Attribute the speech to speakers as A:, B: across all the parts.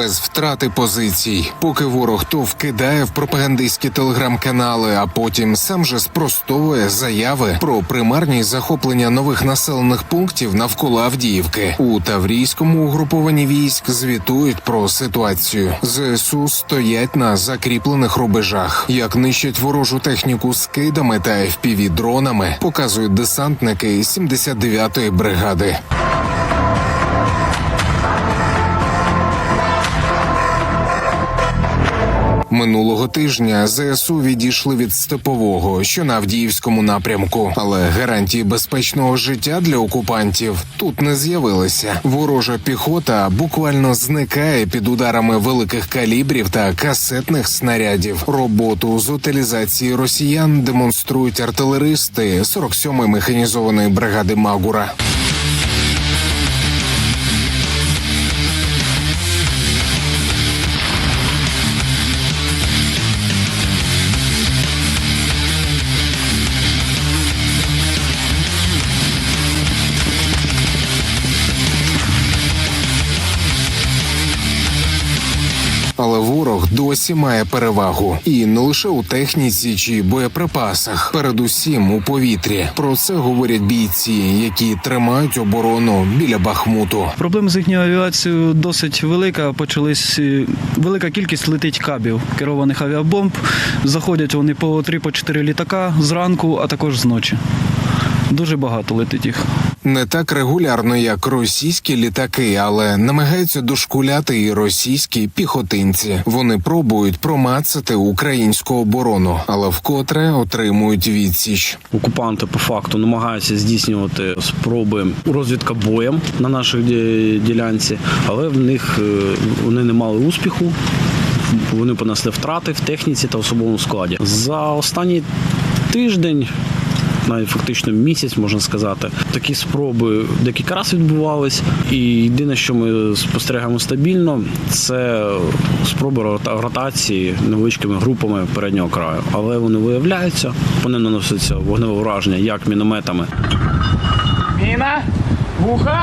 A: без втрати позицій. Поки ворог то вкидає в пропагандистські телеграм-канали, а потім сам же спростовує заяви про примарність захоплення нових населених пунктів навколо Авдіївки. У Таврійському угрупованні військ звітують про ситуацію. ЗСУ стоять на закріплених рубежах. Як нищать ворожу техніку скидами та fpv дронами, показують десантники 79-ї бригади. Минулого тижня ЗСУ відійшли від степового, що на Авдіївському напрямку, але гарантії безпечного життя для окупантів тут не з'явилися. Ворожа піхота буквально зникає під ударами великих калібрів та касетних снарядів. Роботу з утилізації росіян демонструють артилеристи 47-ї механізованої бригади Магура. Ворог досі має перевагу, і не лише у техніці чи боєприпасах, передусім у повітрі. Про це говорять бійці, які тримають оборону біля Бахмуту.
B: Проблема з їхньою авіацією досить велика. Почались е, велика кількість летить кабів керованих авіабомб. Заходять вони по 3-4 літака зранку, а також зночі. Дуже багато летить їх.
A: Не так регулярно, як російські літаки, але намагаються дошкуляти і російські піхотинці. Вони пробують промацати українську оборону, але вкотре отримують відсіч.
C: Окупанти по факту намагаються здійснювати спроби розвідка боєм на нашій ділянці, але в них е, вони не мали успіху. Вони понесли втрати в техніці та особовому складі. За останній тиждень, навіть фактично місяць, можна сказати, такі спроби декілька разів відбувались. І єдине, що ми спостерігаємо стабільно, це спроби рота- ротації невеличкими групами переднього краю. Але вони виявляються, вони наносяться вогневе враження як мінометами,
D: Мина, ухо.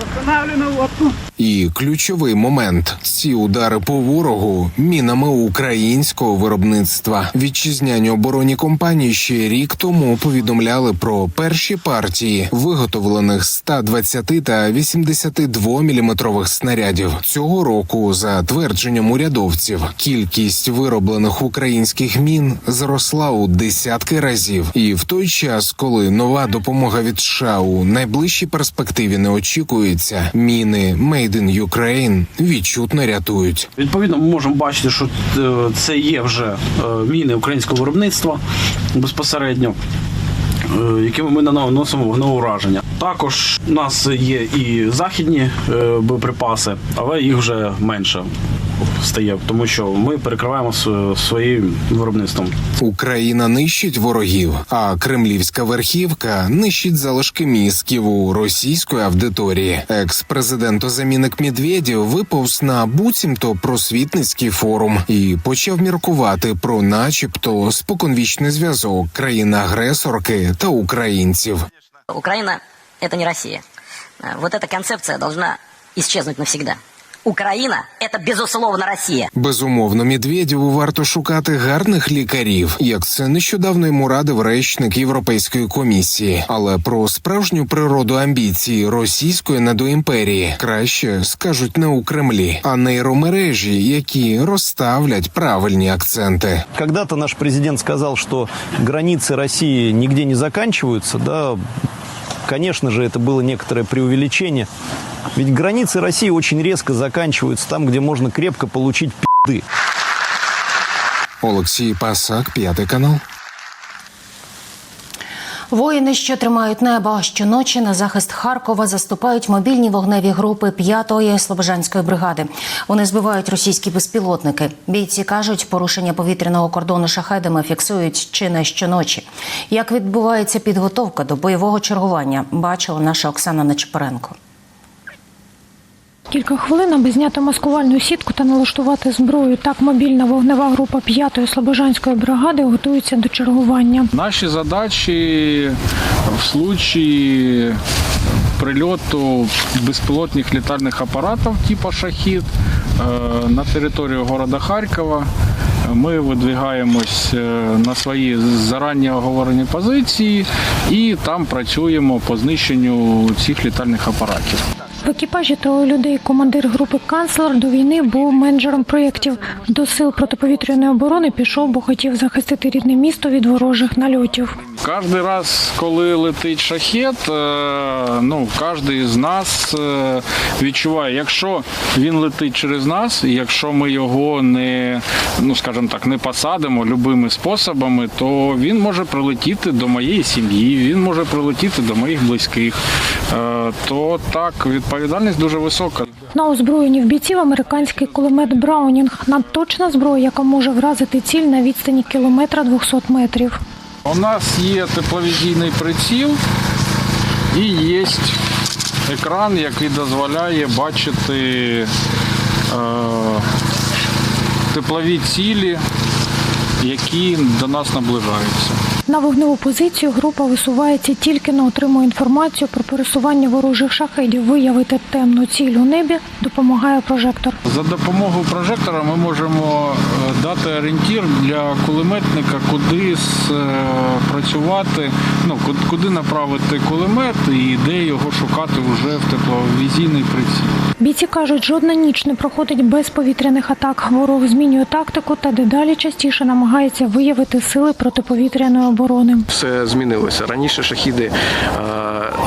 D: Восстанавливаю лодку.
A: І ключовий момент: ці удари по ворогу мінами українського виробництва. Вітчизняні оборонні компанії ще рік тому повідомляли про перші партії виготовлених 120 та 82 міліметрових снарядів. Цього року, за твердженням урядовців, кількість вироблених українських мін зросла у десятки разів. І в той час, коли нова допомога від США у найближчій перспективі не очікується, міни Made in Ukraine відчутно рятують.
C: Відповідно, ми можемо бачити, що е, це є вже е, міни українського виробництва безпосередньо, е, якими ми наносимо вогневе ураження. Також у нас є і західні е, боєприпаси, але їх вже менше стає, тому що ми перекриваємо своїм виробництвом.
A: Україна нищить ворогів, а кремлівська верхівка нищить залишки мізків у російської аудиторії. Екс-президент озамінник Медведєв виповз на буцімто просвітницький форум і почав міркувати про, начебто, споконвічний зв'язок країни-агресорки та українців.
E: Украина – это не Россия. Э, Вот эта концепция должна исчезнуть навсегда. Украина – это, безусловно, Россия.
A: Безумовно, Медведєву варто шукати гарних лікарів, як це нещодавно йому радив речник Європейської комісії. Але про справжню природу амбіції російської недоімперії краще скажуть не у Кремлі, а нейромережі, які розставлять правильні акценти.
F: Когда-то наш президент сказал, что границы России нигде не заканчиваются, да, конечно же, это было некоторое преувеличение. Ведь границы России очень резко заканчиваются там, где можно крепко получить пизды.
A: Олексій Пасак, п'ятий канал.
G: Воїни, що тримають небо щоночі на захист Харкова, заступають мобільні вогневі групи 5-ї Слобожанської бригади. Вони збивають російські безпілотники. Бійці кажуть, порушення повітряного кордону шахедами фіксують чи не щоночі. Як відбувається підготовка до бойового чергування, бачила наша Оксана Нечепоренко.
H: Кілька хвилин, аби зняти маскувальну сітку та налаштувати зброю. Так мобільна вогнева група 5-ї Слобожанської бригади готується до чергування.
D: Наші задачі в случае прильоту безпілотних літальних апаратів типу «Шахід» е, на територію города Харкова. Ми видвигаємось е, на свої зарані оговорені позиції і там працюємо по знищенню цих літальних апаратів.
H: В екіпажі троє людей. Командир групи канцлер до війни був менеджером проєктів. До сил протиповітряної оборони пішов, бо хотів захистити рідне місто від ворожих нальотів.
D: Кожен раз, коли летить шахет, е, ну кожен з нас е, відчуває, якщо він летить через нас, якщо ми його не, ну скажімо так, не посадимо любими способами, то він може прилетіти до моєї сім'ї, він може прилетіти до моїх близьких. То так, відповідальність дуже висока.
H: На озброєнні в бійців американський кулемет Браунінг надточна зброя, яка може вразити ціль на відстані кілометра 200 метрів.
D: У нас є тепловізійний приціл і є екран, який дозволяє бачити е, теплові цілі, які до нас наближаються.
H: На вогневу позицію група висувається тільки на отримує інформацію про пересування ворожих шахедів. Виявити темну ціль у небі допомагає прожектор.
D: За допомогою прожектора ми можемо е, дати орієнтір для кулеметника, куди е, працювати, ну куди направити кулемет і де його шукати вже в тепловізійний приціл.
H: Бійці кажуть, жодна ніч не проходить без повітряних атак. Ворог змінює тактику та дедалі частіше намагається виявити сили протиповітряної оборони.
I: Все змінилося. Раніше шахіди е,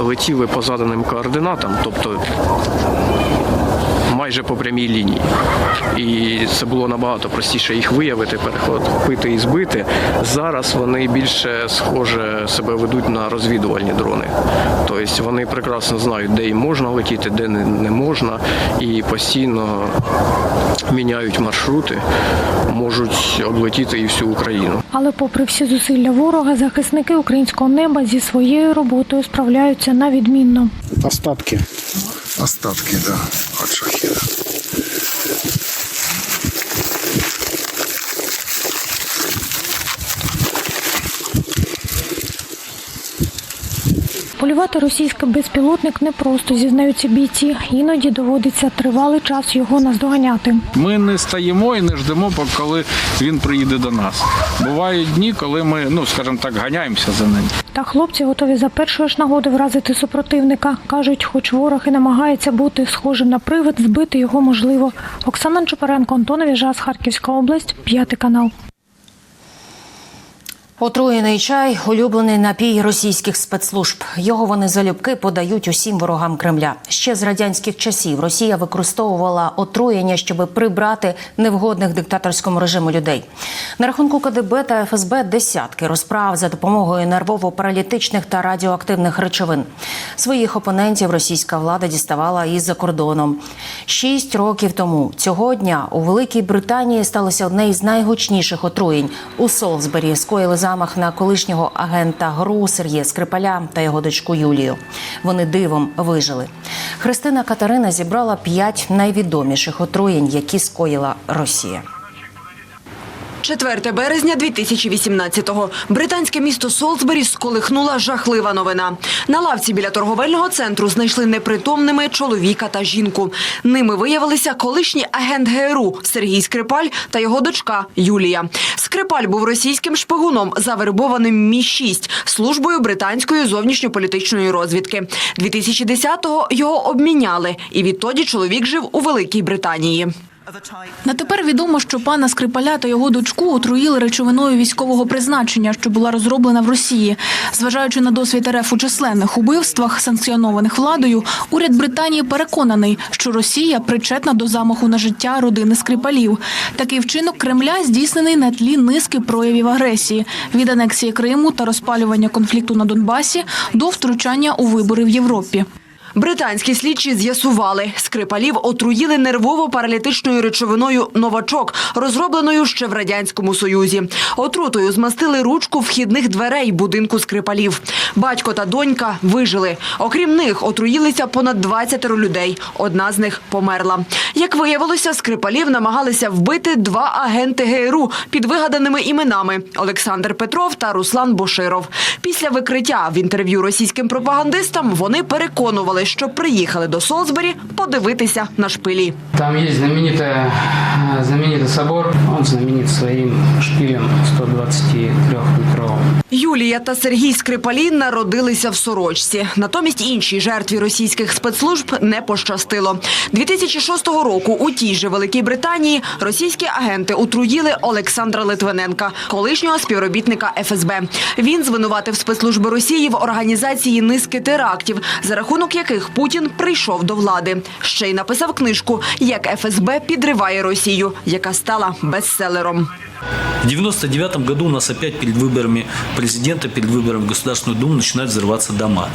I: летіли по заданим координатам, тобто майже по прямій лінії. І це було набагато простіше їх виявити, перехопити і збити. Зараз вони більше схоже себе ведуть на розвідувальні дрони. Тобто вони прекрасно знають, де їм можна летіти, де не не можна, і постійно міняють маршрути, можуть облетіти і всю Україну.
H: Але, попри всі зусилля ворога, захисники українського неба зі своєю роботою справляються на відмінно.
D: Остатки.
A: Остатки, да, от шахіда.
H: Полювати російський безпілотник непросто, зізнаються бійці. Іноді доводиться тривалий час його наздоганяти.
D: Ми не стаємо і не ждемо, коли він приїде до нас. Бувають дні, коли ми, ну скажімо так, ганяємося за ним.
H: Та хлопці готові за першої ж нагоди вразити супротивника. Кажуть, хоч ворог і намагається бути схожим на привид, збити його можливо. Оксана Чупаренко, Антон Віжас, Харківська область, п'ятий канал.
G: Отруєний чай улюблений напій російських спецслужб. Його вони залюбки подають усім ворогам Кремля. Ще з радянських часів Росія використовувала отруєння, щоб прибрати невгодних диктаторському режиму людей. На рахунку КДБ та ФСБ десятки розправ за допомогою нервово-паралітичних та радіоактивних речовин. Своїх опонентів російська влада діставала із за кордоном. Шість років тому цього дня у Великій Британії сталося одне із найгучніших отруєнь. У Солсбері скоїли замах на колишнього агента ГРУ Сергія Скрипаля та його дочку Юлію. Вони дивом вижили. Христина Катерина зібрала п'ять найвідоміших отруєнь, які скоїла Росія.
J: 4 березня 2018-го. Британське місто Солсбері сколихнула жахлива новина. На лавці біля торговельного центру знайшли непритомними чоловіка та жінку. Ними виявилися колишній агент ГРУ Сергій Скрипаль та його дочка Юлія. Скрипаль був російським шпигуном, завербованим Мі-6 службою британської зовнішньополітичної розвідки. 2010-го його обміняли, і відтоді чоловік жив у Великій Британії.
K: На тепер відомо, що пана Скрипаля та його дочку отруїли речовиною військового призначення, що була розроблена в Росії. Зважаючи на досвід РФ у численних убивствах, санкціонованих владою, уряд Британії переконаний, що Росія причетна до замаху на життя родини Скрипалів. Такий вчинок Кремля здійснений на тлі низки проявів агресії від анексії Криму та розпалювання конфлікту на Донбасі до втручання у вибори в Європі.
J: Британські слідчі з'ясували, скрипалів отруїли нервово-паралітичною речовиною «Новачок», розробленою ще в Радянському Союзі. Отрутою змастили ручку вхідних дверей будинку скрипалів. Батько та донька вижили. Окрім них, отруїлися понад 20 людей. Одна з них померла. Як виявилося, скрипалів намагалися вбити два агенти ГРУ під вигаданими іменами Олександр Петров та Руслан Боширов. Після викриття в інтерв'ю російським пропагандистам вони переконували, що приїхали до Солсбері подивитися на шпилі.
L: Там есть знаменитый, знаменитый собор. Он знаменит своим шпилем 123-метровым.
J: Юлія та Сергій Скрипалі народилися в сорочці. Натомість іншій жертві російських спецслужб не пощастило. 2006 року у тій же Великій Британії російські агенти отруїли Олександра Литвиненка, колишнього співробітника ФСБ. Він звинуватив спецслужби Росії в організації низки терактів, за рахунок яких Путін прийшов до влади. Ще й написав книжку Як ФСБ підриває Росію, яка стала бестселером.
M: В 99 году у нас опять перед выборами президента, перед выборами в Государственную Думу начинают взрываться дома.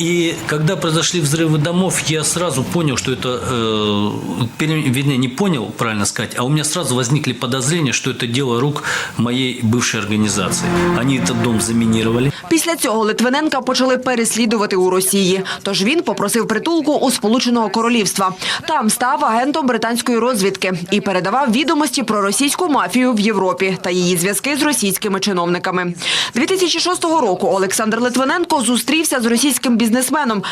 M: И когда произошли взрывы домов, я сразу понял, что это, э, пере- вернее, не понял, правильно сказать, а у меня сразу возникли подозрения, что это дело рук моей бывшей организации. Они этот дом заминировали.
J: Після цього Литвиненка почали переслідувати у Росії. Тож він попросив притулку у Сполученого Королівства. Там став агентом британської розвідки і передавав відомості про російську мафію в Європі та її зв'язки з російськими чиновниками. 2006 року Олександр Литвиненко зустрівся з російським бізнесменом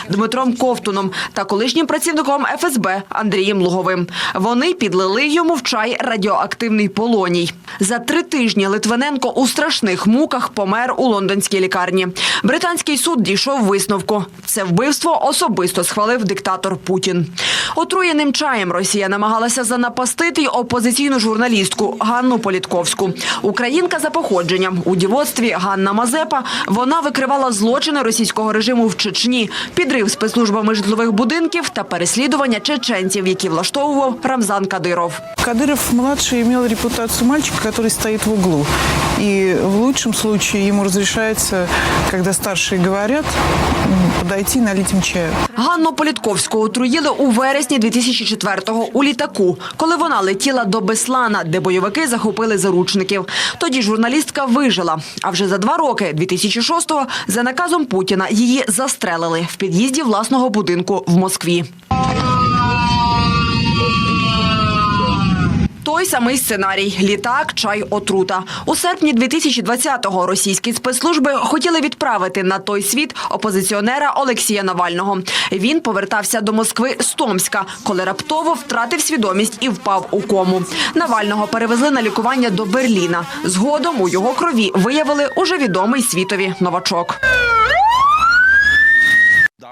J: Дмитром Ковтуном та колишнім працівником ФСБ Андрієм Луговим. Вони підлили йому в чай радіоактивний полоній. За три тижні Литвиненко у страшних муках помер у лондонській лікарні. Британський суд дійшов висновку. Це вбивство особисто схвалив диктатор Путін. Отруєним чаєм Росія намагалася занапастити й опозиційну журналістку Ганну Політковську. Українка за походженням у дівоцтві Ганна Мазепа. Вона викривала злочини російського режиму в Чечні, підрив спецслужбами житлових будинків та переслідування чеченців, які влаштовував Рамзан Кадиров.
N: Кадыров-младший мав репутацію мальчика, который стоїть в углу. І в лучшем случае ему разрешается, когда старшие говорят, м, подойти налить им чаю.
J: Ганну Політковську отруїли у вересні 2004-го у літаку, коли вона летіла до Беслана, де бойовики захопили заручників. Тоді журналістка вижила. А вже за два роки, 2006-го, за наказом Путіна її застрелили в під'їзді власного будинку в Москві. Той самий сценарій: літак, чай, отрута. У серпні 2020-го російські спецслужби хотіли відправити на той світ опозиціонера Олексія Навального. Він повертався до Москви з Томська, коли раптово втратив свідомість і впав у кому. Навального перевезли на лікування до Берліна. Згодом у його крові виявили уже відомий світові новачок.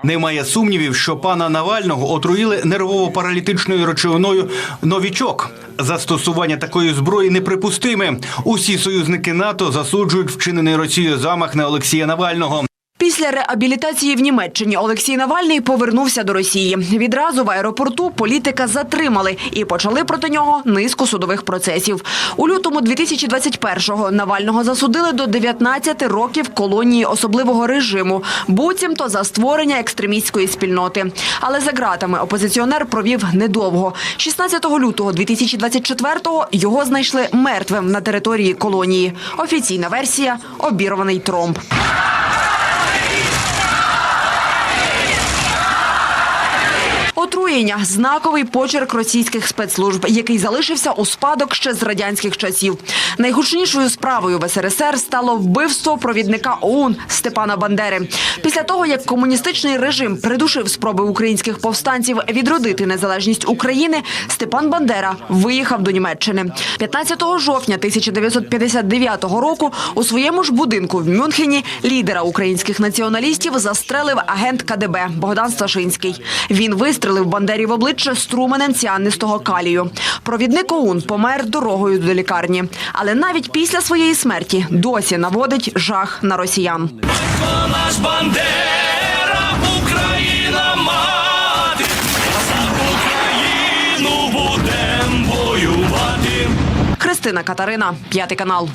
O: Немає сумнівів, що пана Навального отруїли нервово-паралітичною речовиною новічок. Застосування такої зброї неприпустиме. Усі союзники НАТО засуджують вчинений Росією замах на Олексія Навального.
J: Після реабілітації в Німеччині Олексій Навальний повернувся до Росії. Відразу в аеропорту політика затримали і почали проти нього низку судових процесів. У лютому 2021-го Навального засудили до 19 років колонії особливого режиму, буцімто за створення екстремістської спільноти. Але за ґратами опозиціонер провів недовго. 16 лютого 2024-го його знайшли мертвим на території колонії. Офіційна версія обірваний тромб. отруйнення. Отруєння знаковий почерк російських спецслужб, який залишився у спадок ще з радянських часів. Найгучнішою справою в СРСР стало вбивство провідника ОУН Степана Бандери. Після того, як комуністичний режим придушив спроби українських повстанців відродити незалежність України, Степан Бандера виїхав до Німеччини. 15 жовтня 1959 року у своєму ж будинку в Мюнхені лідера українських націоналістів застрелив агент КДБ Богдан Сташинський. Він вистрелив Бандері в обличчя струменем ціанистого калію. Провідник ОУН помер дорогою до лікарні. Але навіть після своєї смерті досі наводить жах на росіян.
P: За Україну будем воювати.
J: Христина Катерина, п'ятий канал.